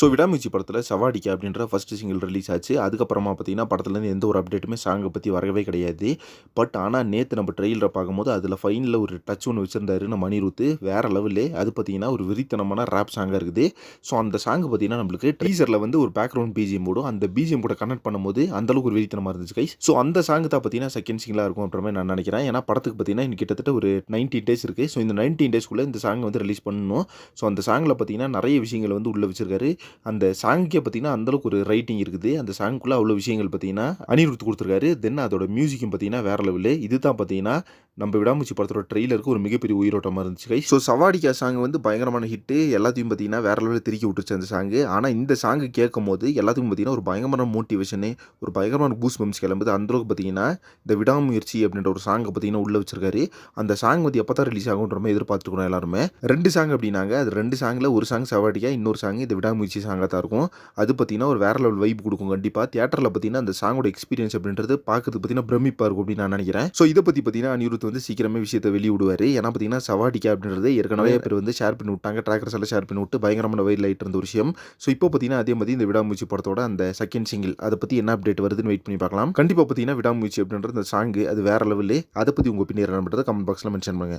So விடாமுயற்சி படத்தில் சவாடிக்கா அப்படின்ற ஃபர்ஸ்ட் சிங்கிள் ரிலீஸ் ஆச்சு. அதுக்கப்புறமா பார்த்தீங்கன்னா படத்துலேருந்து எந்த ஒரு அப்டேட்டுமே சாங்கை பற்றி வரவே கிடையாது. பட் ஆனால் நேற்று நம்ம ட்ரெயிலரை பார்க்கும்போது அதில் ஃபைனில் ஒரு டச் ஒன்று வச்சிருந்தாரு நம்ம அனிருத்து வேற லெவலில் அது பார்த்தீங்கன்னா ஒரு விரித்தனமான ரேப் சாங்காக இருக்குது. ஸோ அந்த சாங்கை பார்த்தீங்கன்னா நம்மளுக்கு டீசரில் வந்து ஒரு பேக்ரவுண்ட் பிஜிஎம் போடும். அந்த பிஜிஎம் கூட கனெக்ட் பண்ணும்போது அந்த அளவுக்கு ஒரு விரித்தனமாக இருந்துச்சு கைஸ் ஸோ அந்த சாங்கு தான் பார்த்தீங்கன்னா செகண்ட் சிங்கிளாக இருக்கும் அப்புறமே மாதிரி நான் நினைக்கிறேன். ஏன்னா படத்துக்கு பார்த்தீங்கன்னா இன்னும் கிட்டத்தட்ட ஒரு நைன்டீன் டேஸ் இருக்குது ஸோ இந்த நைன்டீன் டேஸ்க்குள்ளே இந்த சாங்கை வந்து ரிலீஸ் பண்ணணும். ஸோ அந்த சாங்கில் பார்த்தீங்கன்னா நிறைய விஷயங்கள் வந்து உள்ளே வச்சிருக்காரு. அந்த சாங்க்கே பார்த்தீங்கன்னா அந்தளவுக்கு ஒரு ரைட்டிங் இருக்குது. அந்த சாங்குக்குள்ளே அவ்வளோ விஷயங்கள் பார்த்தீங்கன்னா அனிருத் கொடுத்துருக்காரு. தென் அதோட மியூசிக்கும் பார்த்தீங்கன்னா வேற லெவலு இது தான் பார்த்தீங்கன்னா நம்ம விடாமுச்சி படத்தோட ட்ரெய்லருக்கு ஒரு மிகப்பெரிய உயிரோட்டமாக இருந்துச்சு கை ஸோ சவாடிக்கா சாங் வந்து பயங்கரமான ஹிட்டு எல்லாத்தையும் பார்த்தீங்கன்னா வேற லெவலில் திருக்கி விட்டுருச்சு அந்த சாங்கு ஆனால் இந்த சாங்கு கேட்கும் போது எல்லாத்தையும் பார்த்தீங்கன்னா ஒரு பயங்கரமான மோட்டிவேஷனு ஒரு பயங்கரமான பூஸ் பம்ஸ் கிளம்புது. அந்தளவுக்கு பார்த்தீங்கன்னா இந்த விடாமுயற்சி அப்படின்ற ஒரு சாங்கை பார்த்தீங்கன்னா உள்ளே வச்சிருக்காரு. அந்த சாங் வந்து எப்போ தான் ரிலீஸ் ஆகுன்ற மாதிரி எதிர்பார்த்துருக்கோம் எல்லாருமே. ரெண்டு சாங் அப்படின்னாங்க. அது ரெண்டு சாங்கில் ஒரு சாங் சவாடிக்கா இன்னொரு சாங் இந்த விடாமுயற்சி சாங்காக தான் இருக்கும். அது பார்த்தீங்கன்னா ஒரு வேற லெவல் வைப் கொடுக்கும் கண்டிப்பாக தியேட்டரில் பார்த்தீங்கன்னா அந்த சாங்கோட எக்ஸ்பீரியன்ஸ் அப்படின்றது பார்க்கறதுக்கு பார்த்தீங்கன்னா பிரமிப்பாக இருக்கும் அப்படின்னு நான் நினைக்கிறேன். ஸோ இதை பற்றி பார்த்தீங்கன்னா அனிருத் வந்து சீக்கிரமே விஷயத்தை வெளியிடுவார். ஏன்னா பார்த்தீங்கன்னா சவாடிக்கா அப்படின்றது ஏற்கனவே பேர் வந்து ஷேர் பண்ணி விட்டாங்க. ட்ராக்கர்ஸ் எல்லாம் ஷேர் பண்ணி விட்டு பயங்கரமான வைரல் ஆகிட்டு இருந்த விஷயம். ஸோ இப்போ பார்த்தீங்கன்னா அதே மாதிரி இந்த விடாமுயற்சி படத்தோட அந்த செகண்ட் சிங்கிள் அதை பற்றி என்ன அப்டேட் வருதுன்னு வெயிட் பண்ணி பார்க்கலாம். கண்டிப்பாக பார்த்தீங்கன்னா விடாமுயற்சி அப்படின்ற அந்த சாங் அது வேற லெவலு அதை பற்றி உங்கள் ஒப்பீனியன் பண்ணுறது கமெண்ட் பாக்ஸில் மென்ஷன் பண்ணுங்க.